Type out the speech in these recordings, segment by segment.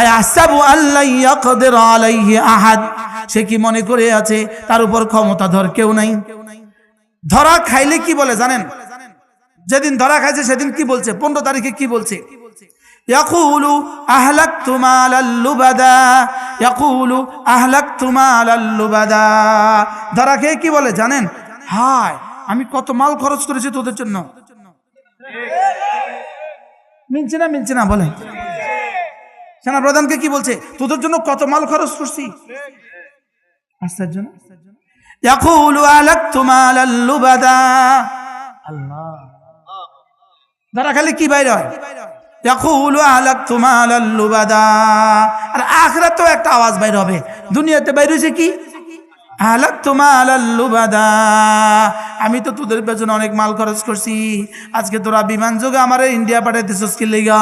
আয়াসাবু আল্লাহ ইয়াকদির আলাইহি আহাদ সে কি মনে করে আছে তার উপর ক্ষমতা ধর কেউ নাই ধরা খাইলে কি বলে জানেন যেদিন ধরা খাইছে সেদিন কি বলছে পনেরো তারিখে কি বলছে يقول أهلكت مال اللبدا يقول أهلكت مال اللبدا ধরা খেয়ে কি বলে জানেন হায় আমি কত মাল খরচ করেছি তোদের জন্য মিলছে না মিলছে না বলে সেনাপ্রধানকে কি বলছে? তোদের জন্য কত মাল খরচ করছি? আশ্চর্য না? খালি কি বাইরে আর একটা আওয়াজ বাইর হবে। দুনিয়াতে কি? তোমার আমি তো তোদের পেছনে অনেক মাল খরচ করছি। আজকে তোরা বিমান যোগে আমার ইন্ডিয়া পাঠাইতেছিস কি লেগা?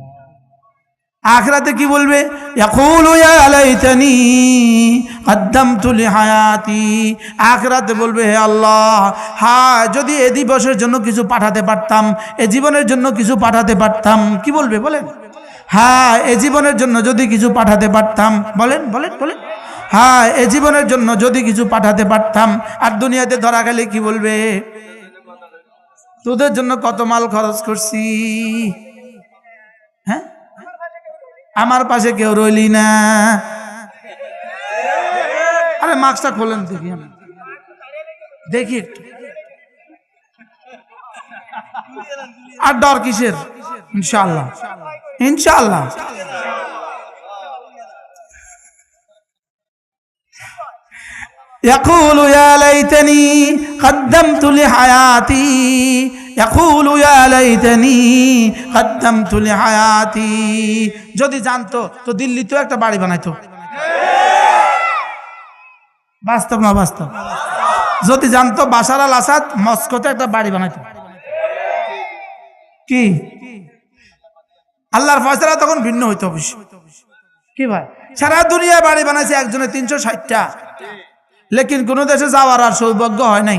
আখিরাতে কি বলবে? লিহায়াতি। আখিরাতে বলবে, হে আল্লাহ হ্যাঁ যদি এ দিবসের জন্য কিছু পাঠাতে পারতাম, এ জীবনের জন্য কিছু পাঠাতে পারতাম, কি বলবে বলেন? হ্যাঁ এ জীবনের জন্য যদি কিছু পাঠাতে পারতাম, বলেন বলেন বলেন। হ্যাঁ এ জীবনের জন্য যদি কিছু পাঠাতে পারতাম, আর দুনিয়াতে ধরা গেলে কি বলবে? তোদের জন্য কত মাল খরচ করছি? আমার পাশে কেউ রইলি না আরে মাস্কটা খোলেন দেখি আমি দেখি একটু আর ডর কিসের ইনশাল্লাহ ইনশাল্লাহ يقول يا ليتني قدمت لحياتي يقول يا ليتني قدمت لحياتي যদি জানতো তো দিল্লিতেও একটা বাড়ি বানাইতো বাস্তব না বাস্তব যদি জানতো বাসার আল আসাদ মস্কোতে একটা বাড়ি বানাইতো কি আল্লাহর ফয়সালা তখন ভিন্ন হইতো অবশ্য কি ভাই সারা দুনিয়ায় বাড়ি বানাইছে একজনের তিনশো ষাটটা লেকিন কোন দেশে যাওয়ার আর সৌভাগ্য হয় নাই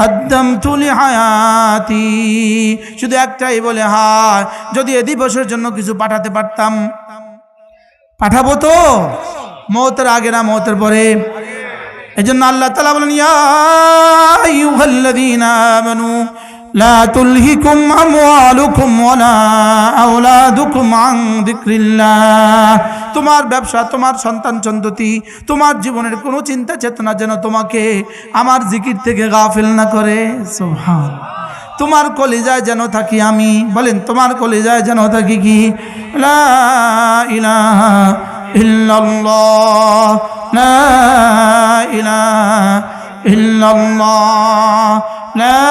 হদ্দমতুলি হায়াতি শুধু একটাই বলে হায়, যদি এ দিবসের জন্য কিছু পাঠাতে পারতাম। পাঠাবো তো? মতের আগে না মতের পরে। এই জন্য আল্লাহ তালা বলেন, ইয়া ইউহল্লাদিন আমানু লা তুলহিকুম আমওয়ালুকুম ওয়ালা আওলাদুকুম আন যিকরিল্লাহ। তোমার ব্যবসা, তোমার সন্তান সন্ততি তোমার জীবনের কোনো চিন্তা চেতনা যেন তোমাকে আমার জিকির থেকে গাফিল না করে। সুবহান। তোমার কলিজায় যেন থাকি আমি। বলেন, তোমার কলিজায় যেন থাকি কি? ইল্লাল্লাহ। ইল্লাল্লাহ। লা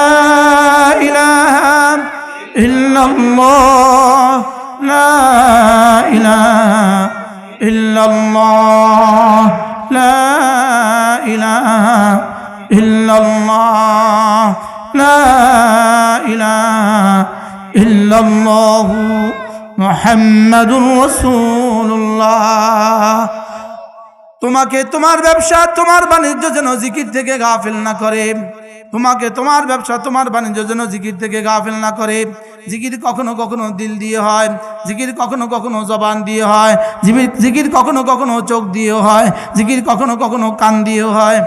ইলাহা ইল্লাল্লাহ লা ইলাহা ইল্লাল্লাহ লা ইলাহা ইল্লাল্লাহ لا إله إلا الله محمد رسول الله তোমাকে তোমার ব্যবসা তোমার বাণিজ্য যেন জিকির থেকে গাফিল না করে তোমাকে, তোমার ব্যবসা, তোমার বাণিজ্য যেন জিকির থেকে গাফিল না করে। জিকির কখনো কখনো দিল দিয়ে হয়, জিকির কখনো কখনো জবান দিয়ে হয় জিকির কখনো কখনো চোখ দিয়ে হয়, জিকির কখনো কখনো কান দিয়ে হয়।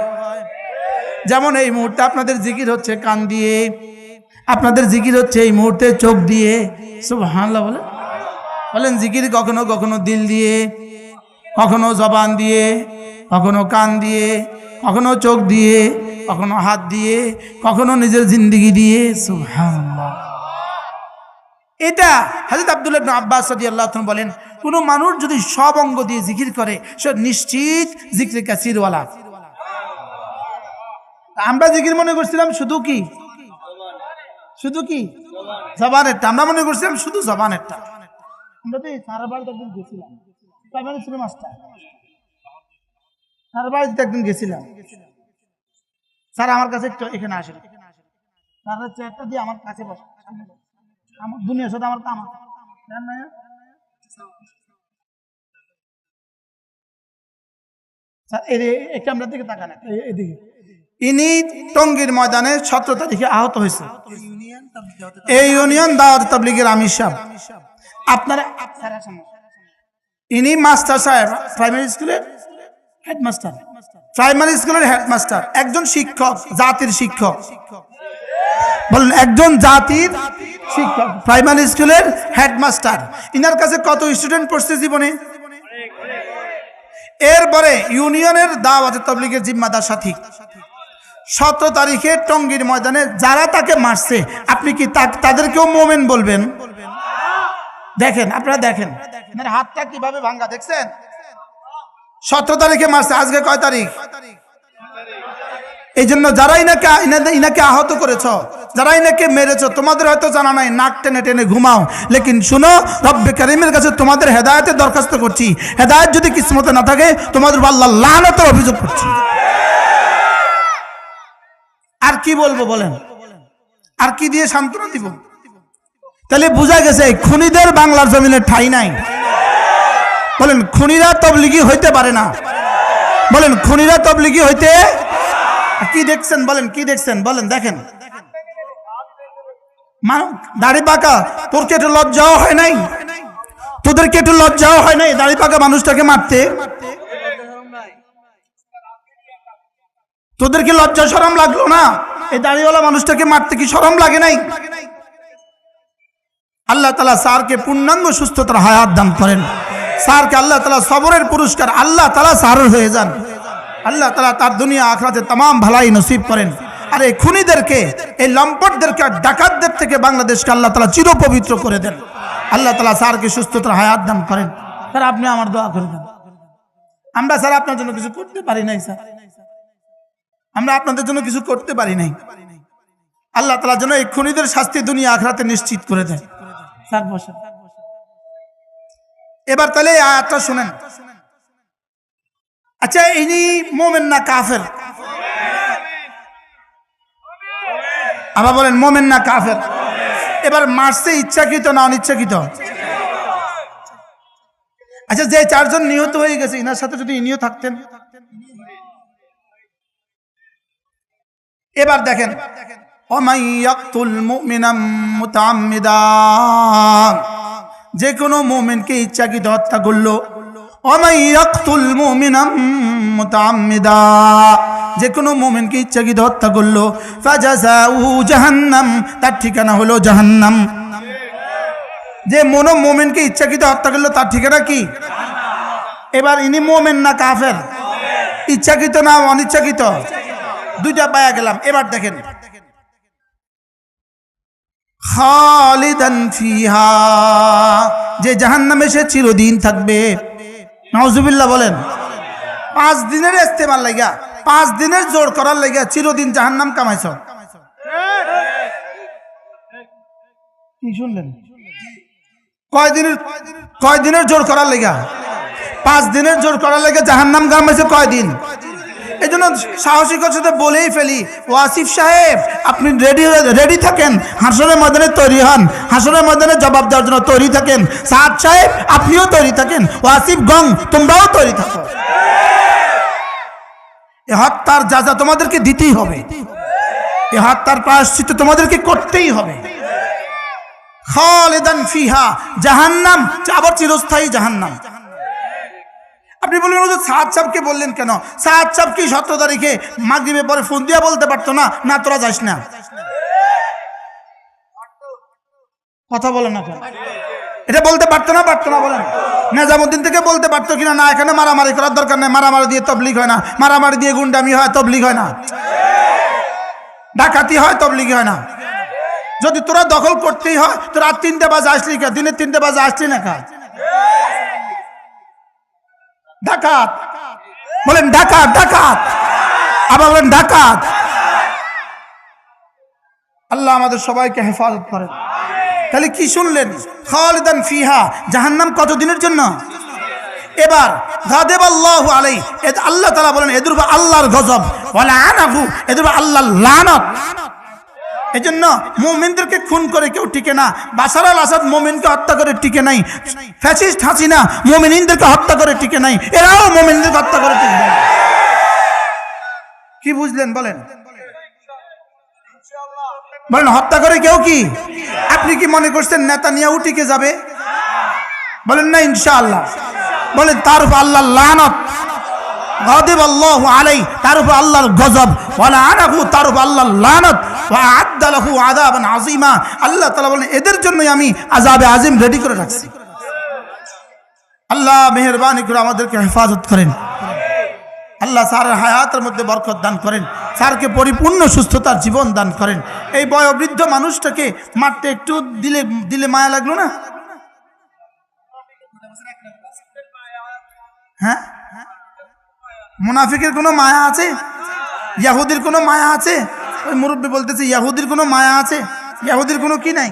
যেমন এই মুহূর্তে আপনাদের জিকির হচ্ছে কান দিয়ে, আপনাদের জিকির হচ্ছে এই মুহূর্তে চোখ দিয়ে। সুবহানাল্লাহ বলে বলেন, জিকির কখনো কখনো দিল দিয়ে, কখনো জবান দিয়ে, কখনো কান দিয়ে, কখনো চোখ দিয়ে কখনো হাত দিয়ে, কখনো নিজের জিন্দিগি দিয়ে এটা হাজরত আবদুল্লাহ আব্বাস রাদিয়াল্লাহু আল্লাহ বলেন, কোনো মানুষ যদি সব অঙ্গ দিয়ে জিকির করে, সে নিশ্চিত জিকির কাসিরওয়ালা। আমরা জিকির মনে করছিলাম শুধু কি? শুধু কি? জবানেরটা। আমরা মনে করছিলাম শুধু জবানেরটা। আমরা তো সারা বাড়িতে একদিন গেছিলাম। মাস্টার সারা বাড়িতে একদিন গেছিলাম। স্যার আমার কাছে এখানে আসেন। স্যারের চেয়ারটা দিয়ে আমার কাছে বসে আমার দুনিয়ার সাথে আমার কাম আছে। স্যার এই এই ক্যামেরার দিকে তাকান এদিকে। ইনি টঙ্গীর ময়দানে সতেরো তারিখে আহত হয়েছে। এই ইউনিয়ন দাওয়াত তাবলিগের আমির সাহেব। আপনারা ইনি মাস্টার সাহেব প্রাইমারি স্কুলের হেডমাস্টার। প্রাইমারি স্কুলের হেডমাস্টার একজন শিক্ষক, জাতির শিক্ষক। বলেন, একজন জাতির শিক্ষক প্রাইমারি স্কুলের হেডমাস্টার ইনার কাছে কত স্টুডেন্ট পড়ছে জীবনে? এরপরে ইউনিয়নের দাওয়াত তবলিগের জিম্মাদার সাথী। সতেরো তারিখে টঙ্গীর ময়দানে যারা তাকে মারছে, আপনি কি তাদেরকেও মোমেন বলবেন? দেখেন, আপনারা দেখেন। হাতটা কীভাবে ভাঙ্গা, দেখছেন? সতেরো তারিখে মারছে, আজকে কয় তারিখ? এই জন্য যারা ইনাকে ইনাদের- ইনাকে আহত করেছ যারা ইনাকে মেরেছ, তোমাদের হয়তো জানা নাই, নাক টেনে টেনে ঘুমাও। লেকিন শুনো, রব্বে কারিমের কাছে তোমাদের হেদায়তের দরখাস্ত করছি। হেদায়ত যদি কিসমতে না থাকে, তোমাদের আল্লাহ লানতের অভিযোগ করছি। আর কি বলব বলেন? আর কি দিয়ে সান্ত্বনা দিব? তাহলে বোঝা গেছে খুনিদের বাংলার জমিনে ঠাই নাই। বলেন, খুনিরা তবলিগি হইতে পারে না। বলেন, খুনিরা তবলিগি হইতে কি দেখছেন? বলেন, কি দেখছেন? বলেন, দেখেন। দাড়ি পাকা তোর একটু লজ্জাও হয় নাই? তোদের কি একটু লজ্জাও হয় নাই, দাড়ি পাকা মানুষটাকে মারতে? তোদের কি লজ্জা সরম লাগল না? এই দাড়িওয়ালা মানুষটাকে মারতে কি সরম লাগে নাই? আল্লাহ তালা স্যারকে পূর্ণাঙ্গ সুস্থতার হায়াত দান করেন। স্যারকে আল্লাহ তালা সবরের পুরস্কার, আল্লাহ তালা সারর হয়ে যান। আল্লাহ তালা তার দুনিয়া আখরাতে তাম ভালাই নসিব করেন। আর এই খুনিদেরকে, এই লম্পটদেরকে আর ডাকাতদের থেকে বাংলাদেশকে আল্লাহ তালা চিরপবিত্র করে দেন। আল্লাহ তালা স্যারকে সুস্থতার হায়াত দান করেন। স্যার, আপনি আমার দোয়া করে দেন। আমরা স্যার আপনার জন্য কিছু করতে পারি নাই, স্যার। আমরা আপনাদের জন্য কিছু করতে পারি নাই। আল্লাহ তালা যেন এই খুনিদের শাস্তি দুনিয়া আখরাতে নিশ্চিত করে দেয় স্যার, বসেন। এবার তাহলে আয়াতটা শুনেন। আচ্ছা ইনি মোমেন না কাফের? আবার বলেন, মোমেন না কাফের? এবার মারছে ইচ্ছাকৃত না অনিচ্ছাকৃত? আচ্ছা যে চারজন নিহত হয়ে গেছে, ইনার সাথে যদি ইনিও থাকতেন? এবার দেখেন অমাই মুমিনাম মুতাআম্মিদান যে কোনো মোমেনকে ইচ্ছাকৃত হত্যা করল। যে কোনো মোমেনকে ইচ্ছাকৃত হত্যা করল। জাহান্নাম, তার ঠিকানা হলো জাহান্নাম। যে মনো মোমেনকে ইচ্ছাকৃত হত্যা করল, তার ঠিকানা কি? এবার ইনি মোমেন না কাফের? ইচ্ছাকৃত না অনিচ্ছাকৃত? দুইটা পায়া গেলাম। এবার দেখেন। খালিদান ফিহা। যে জাহান্নামে সে চিরদিন থাকবে। নওজুবিল্লাহ বলেন, পাঁচ দিনের ইস্তেমাল লাগা পাঁচ দিনের জোর করার লাগা চিরদিন জাহান্নাম কামাইছ। কি শুনলেন? কয় দিনের কয় দিনের জোর করার লেগা পাঁচ দিনের জোর করার লেগে জাহান্নাম কামাইছে কয় দিন? এই জন্য সাহসিকতার সাথে বলেই ফেলি। ওয়াসিফ সাহেব, আপনি রেডি রেডি থাকেন? হাসনের ময়দানে তৈরি হন। হাসনের ময়দানে জবাব দেওয়ার জন্য তৈরি থাকেন। সাদ সাহেব, আপনিও তৈরি থাকেন। ওয়াসিফ গং, তোমরাও তৈরি থাকো। এ হত্যার যা যা তোমাদেরকে দিতেই হবে। এ হত্যার প্রায়শ্চিত তোমাদেরকে করতেই হবে। খালেদান ফিহা, জাহান্নাম, আবার চিরস্থায়ী জাহান্নাম। আপনি বললেন, হুজুর সাদ সাহেবকে বললেন কেন? সাদ সাহেব কি সতেরো তারিখে মাগরিবে পরে ফোন দিয়ে বলতে পারতো না? না, তোরা যাস না। কথা বলেন না এটা বলতে পারতো না পারতো না, বলেন। নেজামুদ্দিন থেকে বলতে পারতো কিনা? না, এখানে মারামারি করার দরকার নেই। মারামারি দিয়ে তবলিগ হয় না। মারামারি দিয়ে গুন্ডামি হয়, তবলিগ হয় না। ডাকাতি হয়, তবলিগ হয় না। যদি তোরা দখল করতেই হয়, তোরা তিনটে বাজে আসলি কে? দিনের তিনটে বাজে আসলি না কা? ডাকাত। বলেন, ডাকাত ডাকাত। আবার বলেন, ডাকাত। আল্লাহ আমাদের সবাইকে হেফাজত করেন। তাহলে কি শুনলেন? খালিদান ফিহা, জাহান্নাম কতদিনের জন্য? এবার গাদেব আল্লাহ আলাই আল্লাহ তালা বলেন এদের উপর আল্লাহর গজব। বলে আনাহু এদের উপর আল্লাহর লানত। এই জন্য মোমিনদেরকে খুন করে কেউ টিকে না। বাসার আল আসাদ মোমিনকে হত্যা করে টিকে নাই। ফ্যাসিস্ট হাসিনা মোমিনদেরকে হত্যা করে টিকে নাই। এরাও মোমিনদেরকে হত্যা করে টিকে। কি বুঝলেন বলেন? বলেন, হত্যা করে কেউ কি? আপনি কি মনে করছেন নেতা নিয়ে টিকে যাবে? বলেন না, ইনশাআল্লাহ। বলেন, তার উপর আল্লাহ আল্লাহ আলাই তার উপর আল্লাহর গজব। বলে আনাহু, তার উপর আল্লাহর লানত। আল্লাহ তাআলা বলেন, এদের জন্যই আমি আযাবে আজিম রেডি করে রাখছি। আল্লাহ মেহেরবানি করে আমাদেরকে হেফাজত করেন। আল্লাহ স্যারের হায়াতের মধ্যে বরকত দান করেন। স্যারকে পরিপূর্ণ সুস্থতার জীবন দান করেন। এই বয়োবৃদ্ধ মানুষটাকে মারতে একটু দিলে দিলে মায়া লাগল না? হ্যাঁ? মুনাফিকের কোনো মায়া আছে? ইয়াহুদির কোনো মায়া আছে? ওই মুরব্বী বলতেছে ইয়াহুদির কোনো মায়া আছে? ইয়াহুদির কোনো কি নাই?